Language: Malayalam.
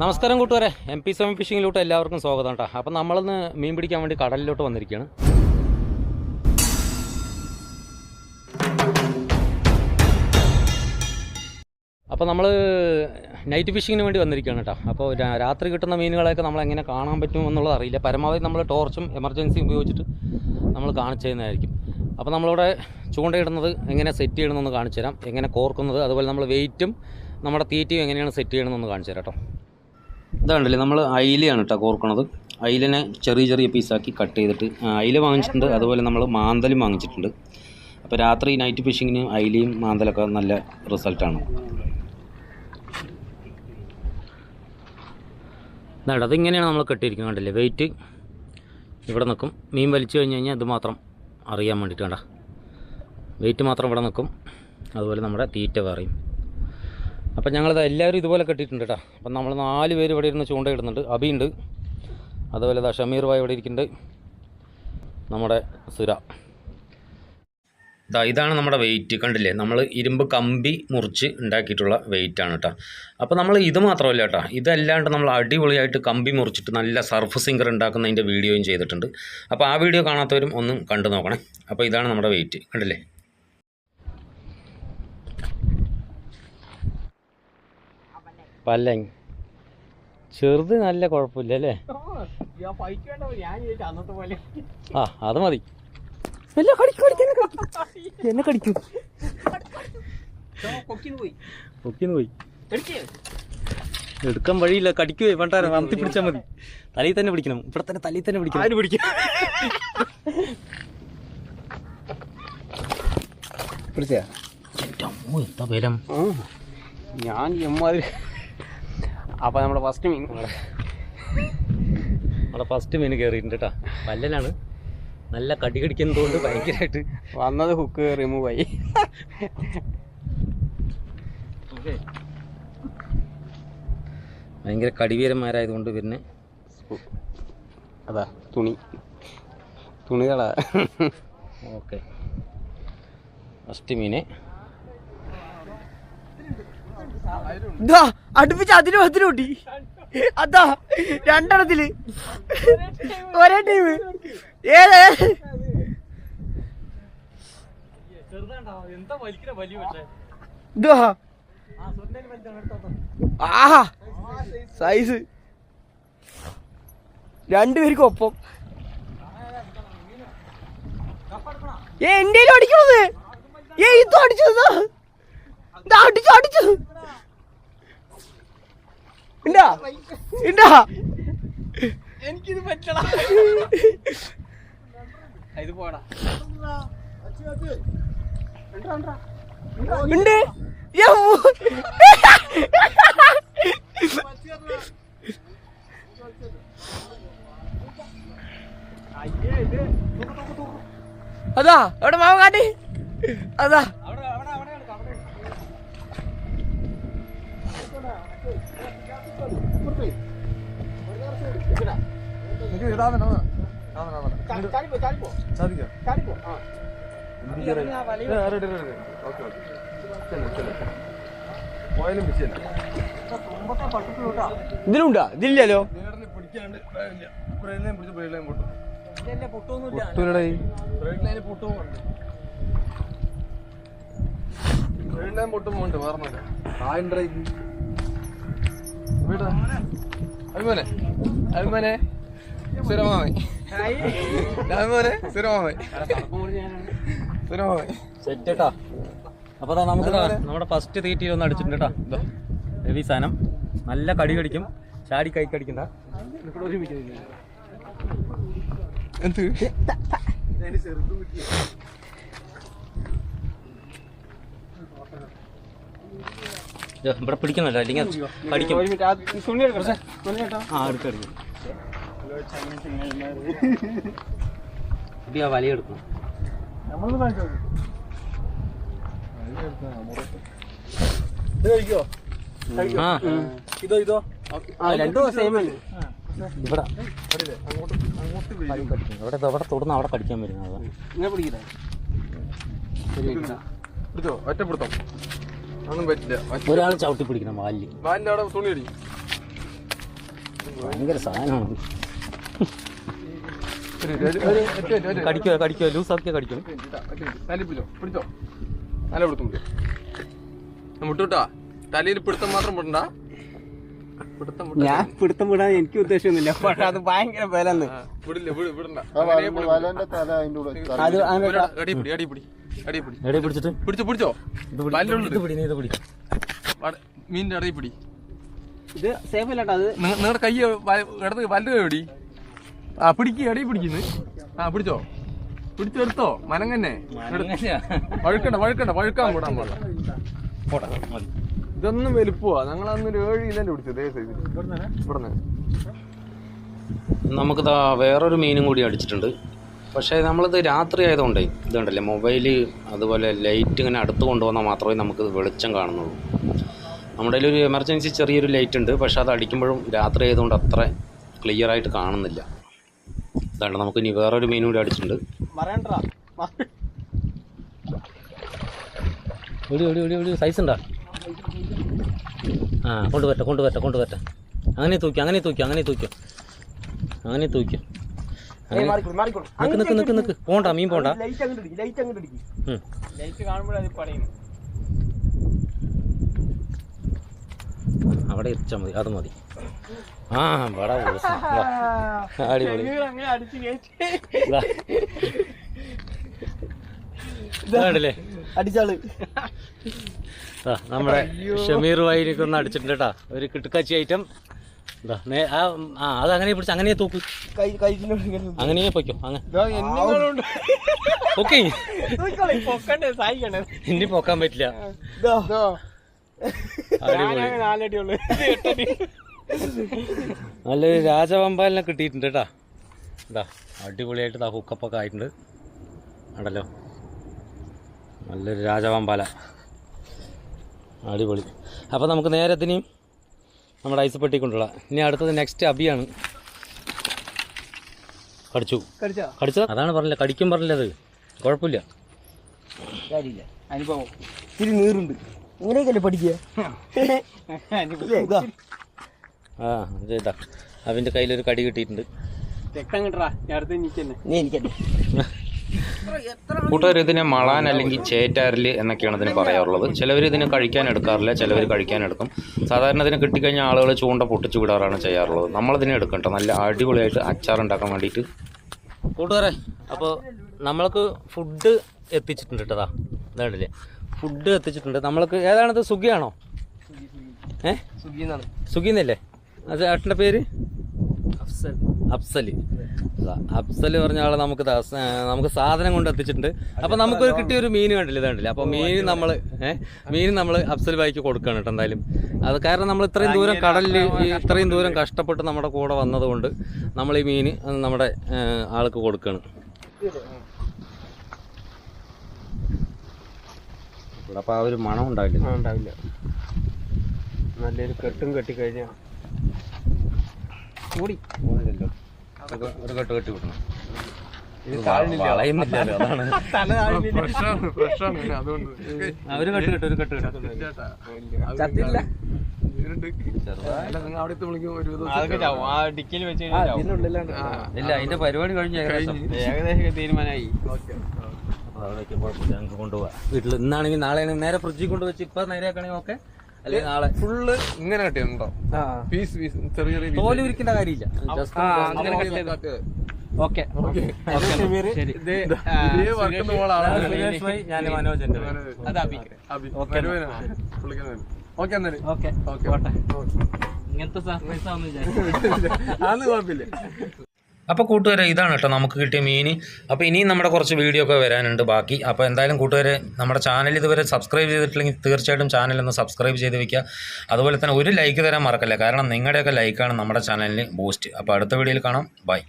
നമസ്കാരം കൂട്ടുകാരെ. എം പി സെവൻ ഫിഷിങ്ങിലോട്ട് എല്ലാവർക്കും സ്വാഗതം കേട്ടോ. അപ്പം നമ്മളിന്ന് മീൻ പിടിക്കാൻ വേണ്ടി കടലിലോട്ട് വന്നിരിക്കുകയാണ് അപ്പോൾ നമ്മൾ നൈറ്റ് ഫിഷിങ്ങിന് വേണ്ടി വന്നിരിക്കുകയാണ് കേട്ടോ. അപ്പോൾ രാത്രി കിട്ടുന്ന മീനുകളെയൊക്കെ നമ്മൾ എങ്ങനെ കാണാൻ പറ്റും എന്നുള്ളത് അറിയില്ല. പരമാവധി നമ്മൾ ടോർച്ചും എമർജൻസി ഉപയോഗിച്ചിട്ട് നമ്മൾ കാണിച്ചു തരുന്നതായിരിക്കും അപ്പോൾ നമ്മളിവിടെ ചൂണ്ടയിടുന്നത് എങ്ങനെ സെറ്റ് ചെയ്യണമെന്ന് കാണിച്ചു തരാം എങ്ങനെ കോർക്കുന്നത് അതുപോലെ നമ്മൾ വെയിറ്റും നമ്മുടെ തീറ്റയും എങ്ങനെയാണ് സെറ്റ് ചെയ്യണമെന്ന് കാണിച്ചു തരാം കേട്ടോ. ഇതാണ്ടല്ലേ നമ്മൾ അയിലയാണ് കേട്ടോ കോർക്കണത്. അയിലിനെ ചെറിയ ചെറിയ പീസാക്കി കട്ട് ചെയ്തിട്ട് അയില വാങ്ങിച്ചിട്ടുണ്ട്. അതുപോലെ നമ്മൾ മാന്തലും വാങ്ങിച്ചിട്ടുണ്ട്. അപ്പോൾ രാത്രി നൈറ്റ് ഫിഷിങ്ങിന് അയിലയും മാന്തലൊക്കെ നല്ല റിസൾട്ടാണ് ഇതാണ്ട് അതിങ്ങനെയാണ് നമ്മൾ കെട്ടിയിരിക്കുന്നത് കണ്ടല്ലേ? വെയിറ്റ് ഇവിടെ നിൽക്കും മീൻ വലിച്ചു കഴിഞ്ഞ് കഴിഞ്ഞാൽ ഇത് അറിയാൻ വേണ്ടിയിട്ട് കണ്ട. വെയിറ്റ് മാത്രം ഇവിടെ നിൽക്കും അതുപോലെ നമ്മുടെ തീറ്റ പറയും അപ്പം ഞങ്ങളത് എല്ലാവരും ഇതുപോലെ കെട്ടിയിട്ടുണ്ട് കേട്ടോ അപ്പം നമ്മൾ നാല് പേര് ഇവിടെ ഇരുന്ന് ചൂണ്ടയിടുന്നുണ്ട്. അബിയുണ്ട് അതുപോലെ ദാ ഷമീർ ഭായ് ഇവിടെ ഇരിക്കുന്നുണ്ട്. നമ്മുടെ സുര. ഇതാ ഇതാണ് നമ്മുടെ വെയിറ്റ് കണ്ടില്ലേ? നമ്മൾ ഇരുമ്പ് കമ്പി മുറിച്ച് ഉണ്ടാക്കിയിട്ടുള്ള വെയിറ്റ് ആണ് കേട്ടോ അപ്പോൾ നമ്മൾ ഇത് മാത്രമല്ല കേട്ടോ ഇതല്ലാണ്ട് നമ്മൾ അടിപൊളിയായിട്ട് കമ്പി മുറിച്ചിട്ട് നല്ല സർഫ് സിങ്കർ ഉണ്ടാക്കുന്നതിന്റെ വീഡിയോയും ചെയ്തിട്ടുണ്ട്. അപ്പോൾ ആ വീഡിയോ കാണാത്തവരും ഒന്നും കണ്ടു നോക്കണേ. അപ്പോൾ ഇതാണ് നമ്മുടെ വെയിറ്റ് കണ്ടില്ലേ? പല്ലങ്. ചെറുത് നല്ല കുഴപ്പമില്ല അല്ലേ? ആ അത് മതി. എന്നെ കടിക്കും. പൊക്കിന്ന് പോയി. എടുക്കേ. എടുക്കാൻ വഴിയില്ല കടിക്കുവേ പണ്ടാരം വനത്തി പിടിച്ചാൽ മതി. തലയിൽ തന്നെ പിടിക്കണം. ഇവിടെ തന്നെ തലയിൽ തന്നെ പിടിക്കണം. പിടിക്കും? പിടിച്ചാ എന്താ ബലം? ഞാൻ എമ്മാതിരി അപ്പൊ നമ്മുടെ ഫസ്റ്റ് മീൻ. നമ്മുടെ ഫസ്റ്റ് മീൻ കയറിയിട്ടുണ്ട് കേട്ടോ നല്ലതാണ് നല്ല കടി കടിക്കുന്നതുകൊണ്ട് ഭയങ്കരമായിട്ട് വന്നത് ഹുക്ക് റിമൂവ് ആയി. ഭയങ്കര കടിവീരന്മാരായതുകൊണ്ട് പിന്നെ അതാ തുണി. തുണികളാ. ഓക്കെ. ഫസ്റ്റ് മീന്. ഇതാ അടുപ്പിച്ച് അതിനും അതിനും കൂട്ടി അതാ രണ്ടെണ്ണത്തിൽ. ഒരേ ടീം ഏത്? ആഹാ സൈസ് രണ്ടുപേർക്കും ഒപ്പം. ഏ എന്റെ അടിക്കണത്. ഏ ഇതും അടിച്ചതാ. അടിച്ചു അടിച്ചു. ഉണ്ടാ ഉണ്ടാ എനിക്കിത് പറ്റണ. ഇത് പോടാ. ഉണ്ട്. അതാ എവിടെ മാവ കാട്ടി? അതാ. ചാടിപ്പോ ചാടിപ്പോ ചാടിപ്പോ ആ. ഇതിലുണ്ടാ? ഇതില്ലല്ലോ അഭിമോനെ അഭിമോനെ അഭിമോനെ സ്ഥിരമാമേ സ്ഥിരമാമേ സെറ്റ് കേട്ടാ അപ്പോൾ ദാ നമുക്ക് നമ്മുടെ ഫസ്റ്റ് തീറ്റി ഒന്ന് അടിച്ചിട്ടുണ്ട് കേട്ടോ രവി സാധനം. നല്ല കടി കടിക്കും. ചാടി കൈ കടിക്കണ്ട. എന്ത്? ഇവിടെ പിടിക്കുന്നുണ്ടോ. അല്ലെങ്കിൽ പഠിക്കും കടിക്കും. ഒരു മിനിറ്റ്. ആ തുണി എടുക്കട്ടെ തുണി കേട്ടോ ആ. എടുക്കും ഇത്? ഇത് രണ്ടും സെയിം ഇവിടെ. ഇവിടെ ഇവിടെ തൊടുന്ന അവിടെ കടിക്കാൻ വരുന്നത്? ഇങ്ങനെ പിടിക്കില്ല? പിടിച്ചോ? ഒറ്റപ്പെടുത്തോ ഒന്നും പറ്റില്ല. ഒരാൾ ചവിട്ടി പിടിക്കണം വാലിന്റെ അവിടെ തുണി അടിക്കും. ഭയങ്കര സാധനമാണ്. കടിക്കോ കടിക്കുക കടിക്കുക ലൂസാക്കിയ കടിക്കണം തലയിൽ പിടിച്ചോ. പിടിച്ചോ തല പിടുത്തം തലയിൽ പിടുത്തം മാത്രം വിട്ട- ഞാൻ പിടുത്തം വിടാൻ എനിക്ക് ഉദ്ദേശമൊന്നുമില്ല. പക്ഷെ അത് ഭയങ്കര ബലന്ന് പിടി. പിടി പിടി പിടി. പിടി, പിടി മീനിന്റെ അടയി പിടി. ഇത് സേഫ് അല്ലാട്ടോ അത് നിങ്ങളുടെ കൈ വ- ഇടത് വല്ലു എവിടെ ആ പിടിക്ക് എടി പിടിക്കുന്നു. ആ പിടിച്ചോ? പിടിച്ചെടുത്തോ മനങ്ങന്നെ. വഴുക്കണ്ട വഴുക്കണ്ട വഴുക്കാൻ കൂടാൻ പോട്ടെ ഇതൊന്നും വലുപ്പമാ ഞങ്ങൾ ഒരു ഏഴ് കിലോ പിടിച്ചത് ഇവിടുന്ന്. നമുക്ക് വേറൊരു മീനും കൂടി അടിച്ചിട്ടുണ്ട്. പക്ഷേ നമ്മളിത് രാത്രി ആയതുകൊണ്ടേ ഇതുണ്ടല്ലേ മൊബൈൽ അതുപോലെ ലൈറ്റ് ഇങ്ങനെ അടുത്ത് കൊണ്ടുവന്നാൽ മാത്രമേ നമുക്ക് വെളിച്ചം കാണുന്നുള്ളൂ. നമ്മുടെ ഒരു എമർജൻസി ചെറിയൊരു ലൈറ്റ് ഉണ്ട്. പക്ഷേ അത് അടിക്കുമ്പോഴും രാത്രി ആയതുകൊണ്ട് അത്ര ക്ലിയർ ആയിട്ട് കാണുന്നില്ല. ഇതാണ് നമുക്ക് ഇനി വേറൊരു മീൻ കൂടി അടിച്ചിട്ടുണ്ട്. സൈസ് ഉണ്ടാ? ആ കൊണ്ടുപറ്റ കൊണ്ടുപറ്റ കൊണ്ടുപറ്റ അങ്ങനെ തൂക്കി അങ്ങനെ തൂക്കി അങ്ങനെ തൂക്കി. അങ്ങനെ തൂക്കി. നിക്ക് നിക്ക് നിക്ക് നിക്ക്. പോണ്ട മീൻ പോണ്ട. അവിടെ എത്തിച്ചാൽ മതി അത് മതി. ആ പൊളിച്ച്. അടിപൊളി. അടിച്ചാൾ. നമ്മുടെ ഷമീർ വായിലേക്ക് ഒന്ന് അടിച്ചിട്ടുണ്ട് കേട്ടാ. ഒരു കിട്ടുക്കാച്ചി ഐറ്റം. അതങ്ങനെ ആ പിടിച്ച് അങ്ങനെ തൂക്ക്. അങ്ങനെ പൊയ്ക്കോ. അങ്ങനെ ഇനി പോക്കാൻ പറ്റില്ല. അടിപൊളി. നല്ലൊരു രാജവമ്പാലിനെ കിട്ടിയിട്ടുണ്ട് കേട്ടാ ഇതാ അടിപൊളിയായിട്ട് ഇതാ ഹുക്കപ്പൊക്കെ ആയിട്ടുണ്ട്. ഉണ്ടല്ലോ നല്ലൊരു രാജവമ്പാല. അടിപൊളി. അപ്പോൾ നമുക്ക് നേരെ ഇതിനെയും നമ്മുടെ ഐസ് പെട്ടി കൊണ്ടുള്ള ഇനി അടുത്തത് നെക്സ്റ്റ് അബിയാണ്. കടിച്ചു. കടിച്ചു? അതാണ് പറഞ്ഞില്ല കടിക്കും പറഞ്ഞില്ലത് കുഴപ്പമില്ല. കാര്യമില്ല. അനുഭവം ഇത്തിരി നീറുണ്ട്. ഇങ്ങനെയൊക്കെയല്ലേ പഠിക്കുക? ഇതാ. ആ ഇത്. അവന്റെ കയ്യിലൊരു കടി കിട്ടിയിട്ടുണ്ട്. കൂട്ടുകാർ ഇതിനെ മളാൻ അല്ലെങ്കിൽ ചേറ്റാരൽ എന്നൊക്കെയാണ് ഇതിന് പറയാറുള്ളത്. ചിലവർ ഇതിനെ കഴിക്കാൻ എടുക്കാറില്ല ചിലവർ കഴിക്കാൻ എടുക്കും. സാധാരണ ഇതിനെ കിട്ടിക്കഴിഞ്ഞാൽ ആളുകൾ ചൂണ്ട പൊട്ടിച്ചു വിടാറാണ് ചെയ്യാറുള്ളത്. നമ്മളിതിനെ എടുക്കണ്ട നല്ല അടിപൊളിയായിട്ട് അച്ചാർ ഉണ്ടാക്കാൻ വേണ്ടിയിട്ട്. കൂട്ടുകാരെ അപ്പോൾ നമ്മൾക്ക് ഫുഡ് എത്തിച്ചിട്ടുണ്ട് കേട്ടതാ ഇതാണ്ടില്ലേ ഫുഡ് എത്തിച്ചിട്ടുണ്ട്. നമ്മൾക്ക് ഏതാണിത്? സുഖിയാണോ ഏ? സുഖിന്നല്ലേ അത് ഏട്ടന്റെ പേര്? അഫ്സൽ. അഫ്സൽ പറഞ്ഞ ആളെ നമുക്ക് നമുക്ക് സാധനം കൊണ്ട് എത്തിച്ചിട്ടുണ്ട്. അപ്പൊ നമുക്കൊരു കിട്ടിയ ഒരു മീൻ കണ്ടില്ല ഇതുണ്ടല്ലേ അപ്പൊ മീൻ നമ്മൾ മീൻ നമ്മൾ അഫ്സൽ ബായിക്ക് കൊടുക്കണം കേട്ടോ എന്തായാലും. അത് കാരണം നമ്മൾ ഇത്രയും ദൂരം കടലിൽ ഇത്രയും ദൂരം കഷ്ടപ്പെട്ട് നമ്മുടെ കൂടെ വന്നതുകൊണ്ട് നമ്മൾ ഈ മീൻ നമ്മുടെ ആൾക്ക് കൊടുക്കണം. അപ്പൊ ആ ഒരു മണം ഉണ്ടാവില്ല. ഉണ്ടാവില്ല. നല്ലൊരു കെട്ടും കെട്ടി കൂടി ഒരു കെട്ട് കെട്ടി വിടണം. ആ, ഒരു കെട്ട് കെട്ട് ഒരു കെട്ട് കെട്ട്. ഒരു. ആ, ഇല്ല അതിന്റെ പരിപാടി കഴിഞ്ഞ ഏകദേശം തീരുമാനമായി. അവിടേക്ക് കുഴപ്പമില്ല. ഞങ്ങൾക്ക് കൊണ്ടുപോവാം. വീട്ടിൽ ഇന്നാണെങ്കിൽ നാളെ നേരെ ഫ്രിഡ്ജിൽ കൊണ്ടുവച്ച് ഇപ്പൊ നേരെ നേരെയാക്കണെങ്കിൽ ഓക്കെ അല്ലെങ്കിൽ നാളെ? ഫുള്ള് ഇങ്ങനെ കട്ടിയുണ്ടോ പീസ് പീസ് ചെറിയ ചെറിയ piece. തോൽ ഉരിക്കേണ്ട കാര്യമില്ല. ആ, അപ്പൊ അങ്ങനെ ഓക്കേ, cut ചെയ്ത്. ഓക്കേ. ഓക്കെ. ഓക്കേ. ശരി. ഇത് ഇതേ വർക്കുന്ന പോലാണ് സുരേഷ് ഭായ് ഞാൻ മനോജന്റെ അത്? വരും. എന്നാൽ. ഓക്കെ. പോട്ടെ. ഇങ്ങനത്തെ സർപ്രൈസ് ആണെന്ന് വിചാരിച്ചു. അതൊന്നും കുഴപ്പമില്ല. അപ്പോൾ കൂട്ടുകാരെ ഇതാണ് കേട്ടോ നമുക്ക് കിട്ടിയ മീൻ. അപ്പോൾ ഇനിയും നമ്മുടെ കുറച്ച് വീഡിയോ ഒക്കെ വരാനുണ്ട് ബാക്കി. അപ്പോൾ എന്തായാലും കൂട്ടുകാരെ നമ്മുടെ ചാനൽ ഇതുവരെ സബ്സ്ക്രൈബ് ചെയ്തിട്ടില്ലെങ്കിൽ തീർച്ചയായിട്ടും ചാനൽ ഒന്ന് സബ്സ്ക്രൈബ് ചെയ്ത് വയ്ക്കുക അതുപോലെ തന്നെ ഒരു ലൈക്ക് തരാൻ മറക്കല്ല? കാരണം നിങ്ങളുടെയൊക്കെ ലൈക്കാണ് നമ്മുടെ ചാനലിന് ബൂസ്റ്റ് അപ്പോൾ അടുത്ത വീഡിയോയിൽ കാണാം. ബൈ